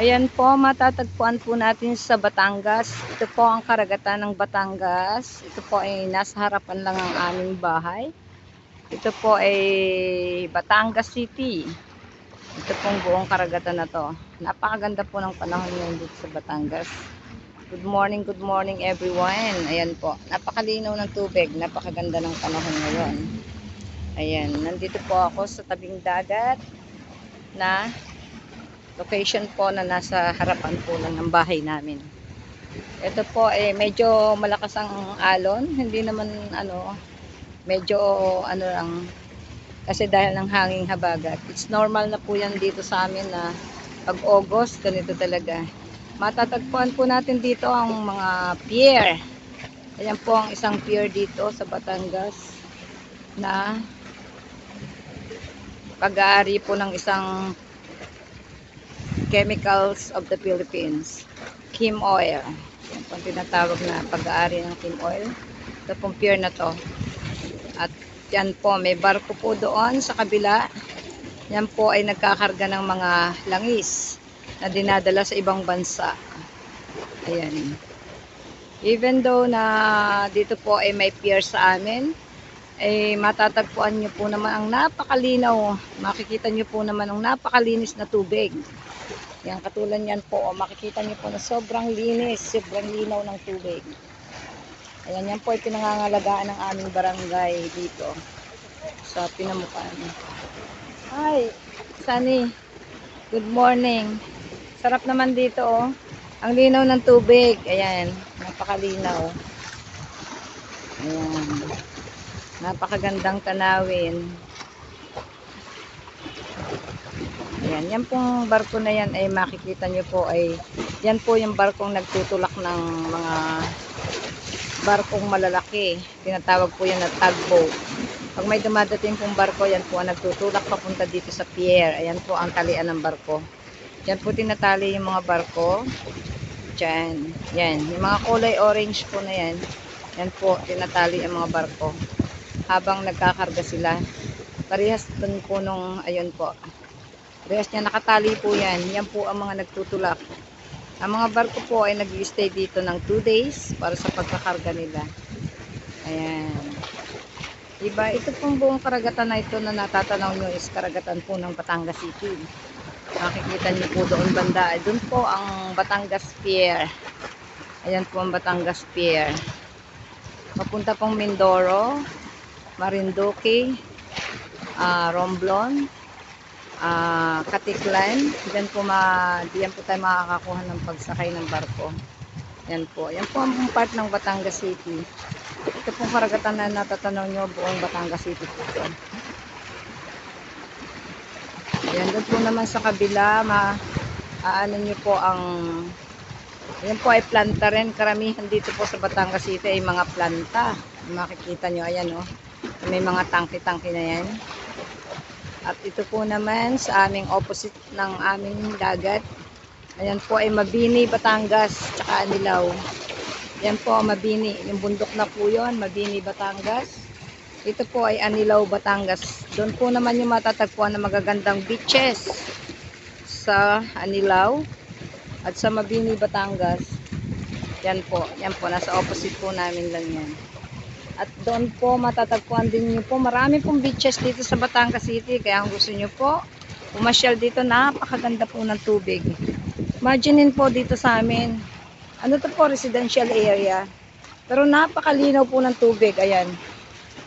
Ayan po, matatagpuan po natin sa Batangas. Ito po ang karagatan ng Batangas. Ito po ay nasa harapan lang ang aming bahay. Ito po ay Batangas City. Ito pong buong karagatan na to. Napakaganda po ng panahon ngayon dito sa Batangas. Good morning, good morning everyone. Ayan po, napakalinaw ng tubig. Napakaganda ng panahon ngayon. Ayan, nandito po ako sa tabing dagat na location po na nasa harapan po lang ng bahay namin. Ito po eh medyo malakas ang alon, hindi naman ano medyo ano lang kasi dahil ng hanging habagat. It's normal na po yan dito sa amin na pag August ganito talaga. Matatagpuan po natin dito ang mga pier. Ayan po ang isang pier dito sa Batangas na pag-aari po ng isang Chemicals of the Philippines. Kim Oil. Yan po tinatawag na pag-aari ng Kim Oil. Ito pong pier na to. At yan po, may barko po doon sa kabila. Yan po ay nagkakarga ng mga langis na dinadala sa ibang bansa. Ayan. Even though na dito po ay may pier sa amin, ay matatagpuan nyo po naman ang napakalinaw. Makikita nyo po naman ang napakalinis na tubig. Yan, katulad yan po. O, makikita nyo po na sobrang linis, sobrang linaw ng tubig. Ayan, yan po ay pinangangalagaan ng aming barangay dito sa Pinamukan. Hi, Sunny. Good morning. Sarap naman dito, oh. Ang linaw ng tubig. Ayan, napakalinaw. Ayan. Napakagandang tanawin. Ayan, yan pong barko na yan ay makikita nyo po ay yan po yung barkong nagtutulak ng mga barkong malalaki. Tinatawag po yan na tugboat. Pag may dumadating pong barko, yan po ang nagtutulak papunta dito sa pier. Ayan po ang talian ng barko. Yan po tinatali yung mga barko. Diyan. Yan. Yung mga kulay orange po na yan. Yan po, tinatali ang mga barko. Habang nagkakarga sila. Parehas dun po nung, ayun po. Parehas niya nakatali po yan. Yan po ang mga nagtutulak. Ang mga barko po ay nag stay dito ng 2 days para sa pagkakarga nila. Ayan. Diba, ito pong buong karagatan na ito na natatanaw nyo is karagatan po ng Batangas City. Makikita niyo po doon banda. Doon po ang Batangas Pier. Ayan po ang Batangas Pier. Papunta pong Mindoro, Marinduque, ah, Romblon, ah, Katiklan. Diyan po, ma, diyan po tayo makakakuha ng pagsakay ng barko. Yan po. Yan po ang part ng Batangas City. Ito pong karagatan na natatanaw nyo buong Batangas City po. ito. Ayan, doon po naman sa kabila, ma, aano nyo po ang, yan po ay planta rin. Karamihan dito po sa Batangas City ay mga planta. Makikita nyo, ayan o. Oh, may mga tangki-tangki na yan. At ito po naman sa aming opposite ng aming dagat. Ayan po ay Mabini, Batangas, tsaka Anilaw. Yan po Mabini. Yung bundok na po yun, Mabini, Batangas. Ito po ay Anilaw, Batangas. Doon po naman yung matatagpuan na magagandang beaches sa Anilaw at sa Mabini, Batangas. Yan po. Yan po. Nasa opposite po namin lang yan. At doon po matatagpuan din nyo po. Marami pong beaches dito sa Batangas City. Kaya kung gusto nyo po, pumasyal dito, napakaganda po ng tubig. Imaginein po dito sa amin. Ano to po, residential area. Pero napakalinaw po ng tubig. Ayan.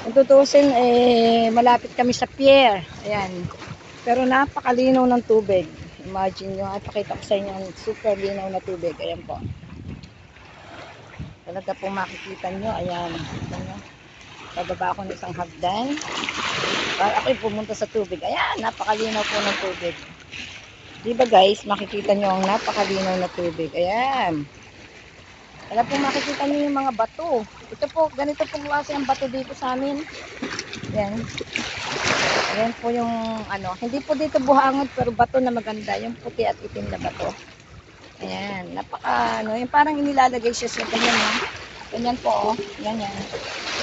Kung tutusin, eh, malapit kami sa pier. Ayan. Pero napakalinaw ng tubig. Imagine nyo, ay pakita ko sa inyo ang super linaw na tubig. Ayan po. Talaga po makikita nyo. Ayan. Bababa ako ng isang hagdan. Para ako'y pumunta sa tubig. Ayan, napakalinaw po ng tubig. Di ba guys, makikita nyo ang napakalinaw na tubig. Ayan. Kaya po makikita nyo yung mga bato. Ito po, ganito po klase ang bato dito sa amin. Ayan. Ayan po yung ano, hindi po dito buhangod pero bato na maganda. Yung puti at itim na bato. Ayan, napaka ano, yung parang inilalagay siya sa ganyan. No? Ganyan po, oh. Ganyan.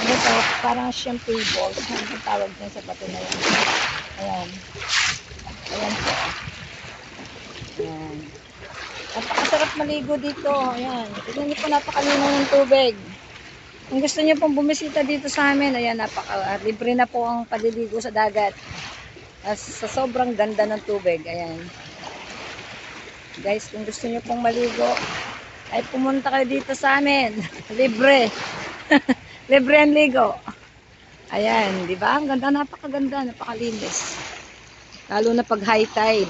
Ganito, parang siyang tables. Ano tawag din sa bato na yan? Ayan. Ayan po. oh. Ayan. masarap maligo dito. Ayan. Tignan niyo po napakalinaw ng tubig. Kung gusto niyo pong bumisita dito sa amin, ayan, napaka, ah, libre na po ang paliligo sa dagat. As, sa sobrang ganda ng tubig, ayan. Guys, kung gusto niyo pong maligo, ay pumunta kayo dito sa amin. libre. libre ang ligo. Ayan, di ba? Ang ganda, napakaganda, napakalinis. Lalo na pag high tide.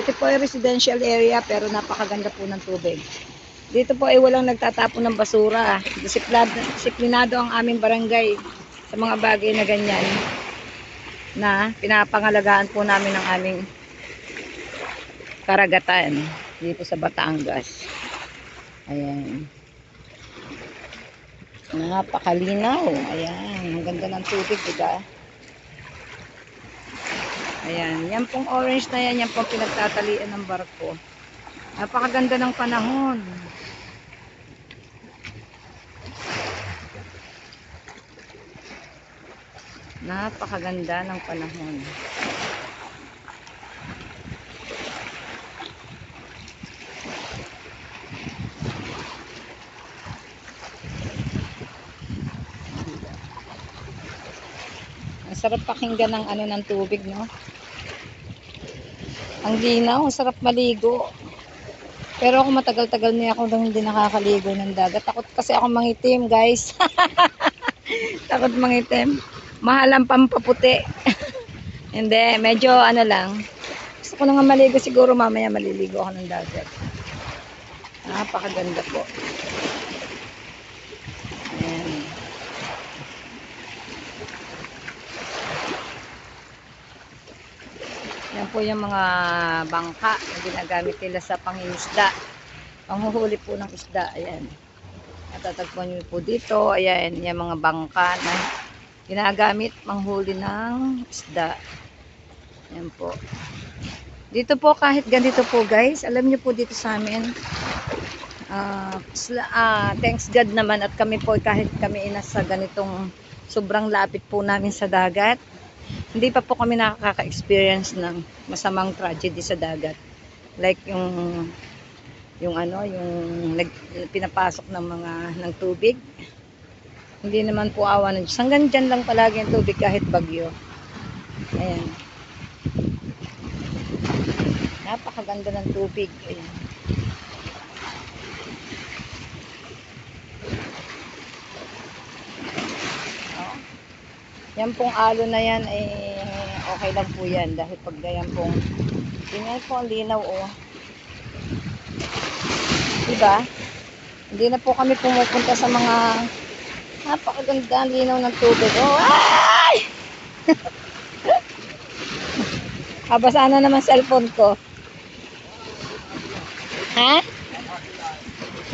Ito po ay residential area pero napakaganda po ng tubig. Dito po ay walang nagtatapon ng basura. Disiplado, disiplinado ang aming barangay sa mga bagay na ganyan na pinapangalagaan po namin ang aming karagatan dito sa Batangas. Ayan. Napakalinaw. Ayan. Ang ganda ng tubig, diba? Ayan. Yan pong orange na yan. Yan pong pinagtatalian ng barko. Napakaganda ng panahon. Napakaganda ng panahon. Sarap pakinggan ng ano ng tubig, no? Ang linaw, sarap maligo. Pero ako matagal-tagal niya ako nang hindi nakakaligo ng dagat. Takot kasi ako mangitim, guys. Takot mangitim. Mahal ang pampaputi. hindi, medyo ano lang. Gusto ko na maligo siguro mamaya maliligo ako ng dagat. Napakaganda po. Ayan. Yan po yung mga bangka na ginagamit nila sa pangingisda. Panghuhuli po ng isda. Ayan. Natatagpuan nyo po dito. Ayan, yung mga bangka na ginagamit manghuli ng isda. Ayan po. Dito po kahit ganito po guys. Alam nyo po dito sa amin. sla- ah, thanks God naman at kami po kahit kami nasa ganitong sobrang lapit po namin sa dagat hindi pa po kami nakaka-experience ng masamang tragedy sa dagat. Like yung yung ano, yung nag, pinapasok ng mga ng tubig. Hindi naman po awa ng Diyos. Hanggang dyan lang palagi ang tubig kahit bagyo. Ayan. Napakaganda ng tubig. Ayan. Yan pong alo na yan, eh, okay lang po yan. Dahil pag ganyan pong, tingnan po ang linaw, oh. Diba? Hindi na po kami pumupunta sa mga napakaganda ang linaw ng tubig. Oh, ay! Kabasa na naman cellphone ko. Ha?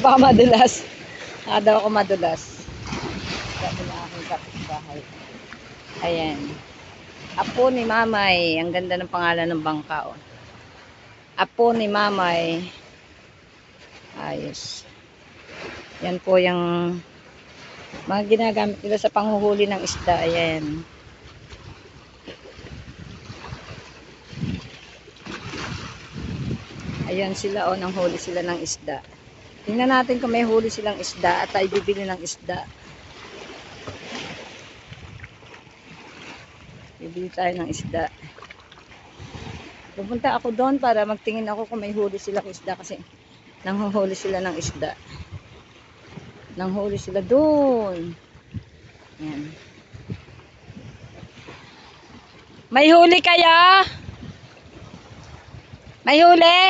Baka madulas. Baka daw ako madulas. Sabi na aking kapitbahay. Ayan. Apo ni Mamay. Ang ganda ng pangalan ng bangka. Oh. Apo ni Mamay. Ayos. Yan po yung mga ginagamit nila sa panghuhuli ng isda. Ayan. Ayan sila o, nang huli sila ng isda. Tingnan natin kung may huli silang isda at tayo bibili ng isda. Bibili tayo ng isda. Pupunta ako doon para magtingin ako kung may huli silang isda kasi nanghuhuli sila ng isda. Nanghuli sila doon. Yan. May huli kayo? May huli?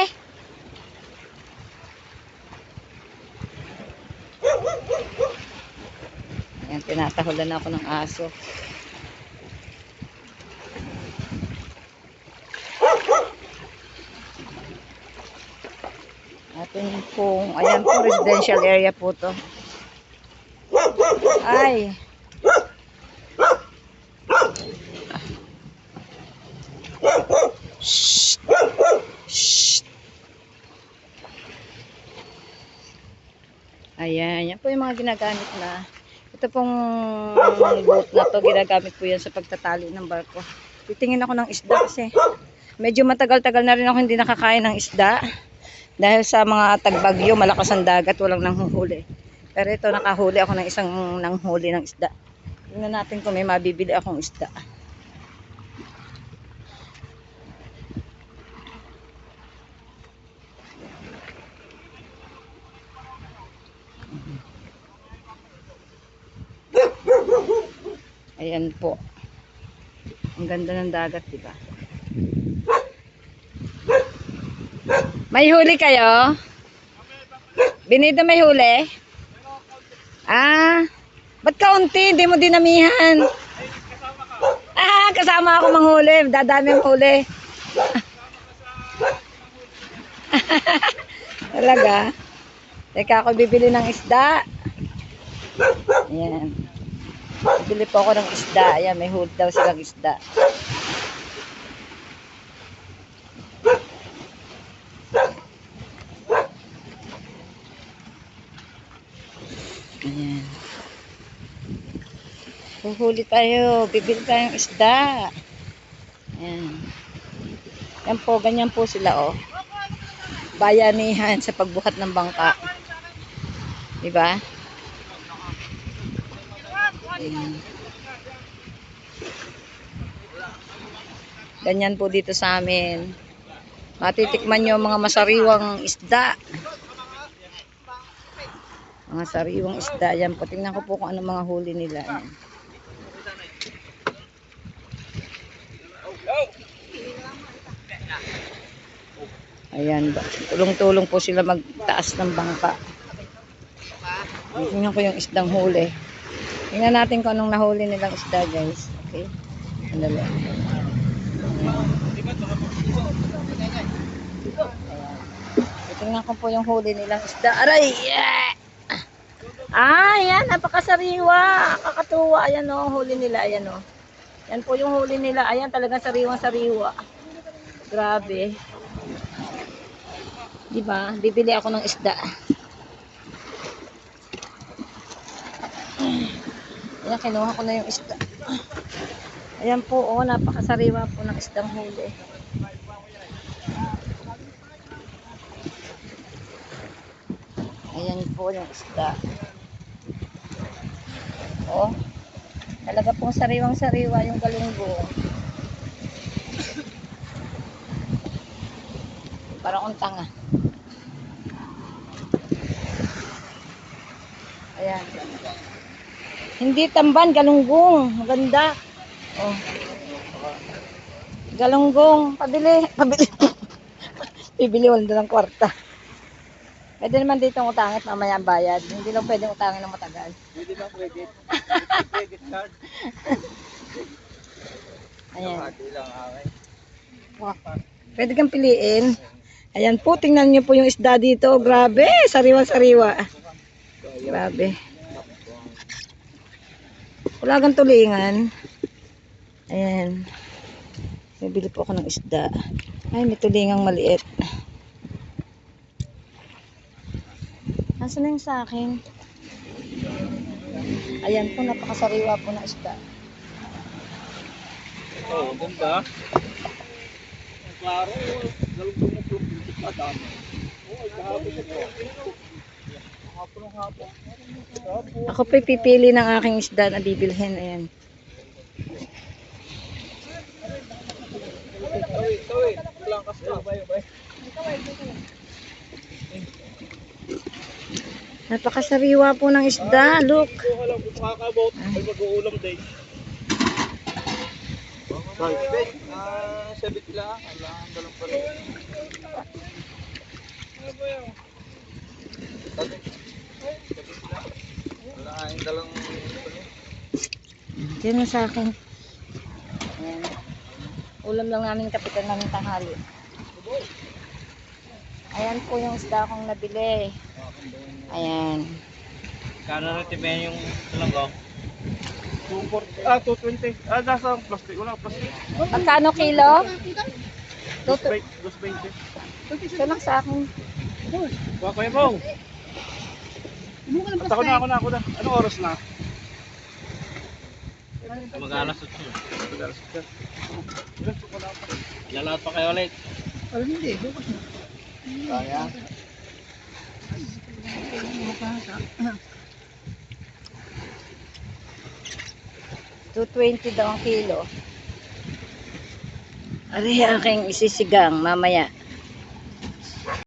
Yan, tinatahulan ako ng aso. Atin pong, ayan po, residential area po to. Ay. Shh. Shh. Ayan, yan po yung mga ginagamit na. Ito pong boat na to, ginagamit po yan sa pagtatali ng barko. Titingin ako ng isda kasi medyo matagal-tagal na rin ako hindi nakakain ng isda. Dahil sa mga tagbagyo, malakas ang dagat, walang nanghuhuli. Pero ito, nakahuli ako ng isang nanghuli ng isda. Tingnan natin kung may mabibili akong isda. Ayan po. Ang ganda ng dagat, di ba? May huli kayo? Binida may huli? Ah, ba't kaunti? Hindi mo dinamihan. Ah, kasama ako manghuli. Dadami ang huli. Talaga? Teka, ako bibili ng isda. Ayan. Bibili po ako ng isda. Ayan, may huli daw silang isda. Ayan. Huhuli tayo. Bibili tayong isda. Ayan. Yan po, ganyan po sila oh. Bayanihan sa pagbuhat ng bangka. Diba? Ayan. Ganyan po dito sa amin. Matitikman nyo mga masariwang isda. Mga sariwang isda. Yan po. Tingnan ko po kung ano mga huli nila. Ayan. Ayan. Tulong-tulong po sila magtaas ng bangka. Tingnan ko yung isdang huli. Tingnan natin kung anong nahuli nilang isda guys. Okay. Sandali. Tingnan ko po yung huli nilang isda. Aray! Yeah! Ah, yan. Napakasariwa. Kakatuwa. Ayan o. huli nila. Ayan o. Yan po yung huli nila. Ayan talagang sariwang sariwa. Grabe. Diba? Bibili ako ng isda. Ayan, kinuha ko na yung isda. Ayan po, oh, napakasariwa po ng isdang huli. Ayan po yung isda. Oh, talaga pong sariwang-sariwa yung galunggong. Parang untang ah. Ayan. Hindi tamban, galunggong. Maganda. Oh. Galunggong. Pabili. Pabili. Bibili wala ng kwarta. Pwede naman dito ang utangit mamaya ang bayad. Hindi lang pwedeng utangin ng matagal. Pwede ba credit? credit card? Ayan. Lang akin. Pwede kang piliin. Ayan po, tingnan niyo po yung isda dito. Grabe, sariwa-sariwa. Grabe. Wala kang tulingan. Ayan. Bibili po ako ng isda. Ay, may tulingang maliit. Nasaan na yung sa akin? Ayan po, napakasariwa po ng isda. Oo, oh, ganda. Klaro, galong sa dami. Oo, kahapon ito. Ako po pipili ng aking isda na bibilhin. Ayan. Napakasariwa po ng isda. Look. Ah, sabit lang. Ang dalang pa rin. Ano ba yun? Sabit. Sabit lang. Wala, ang dalang. Diyan na sa akin. Ayan. Ulam lang namin kapitan namin tanghali. Ayan po yung isda kong nabili. Ayan. Kano natin ba yung talaga? 240. Ah, 220. Ah, nasa plastic. Wala, plastic. Magkano kilo? Tutu. 220. Ito lang sa akin. Kuha kayo mo. At ako na, ako na, ako na. Anong oras na? Mag-alas 8. Mag-alas 8. Lalaot pa kayo ulit. Alam hindi, bukas na. Kaya. Two twenty daw ang kilo. Ari aking isisigang mamaya.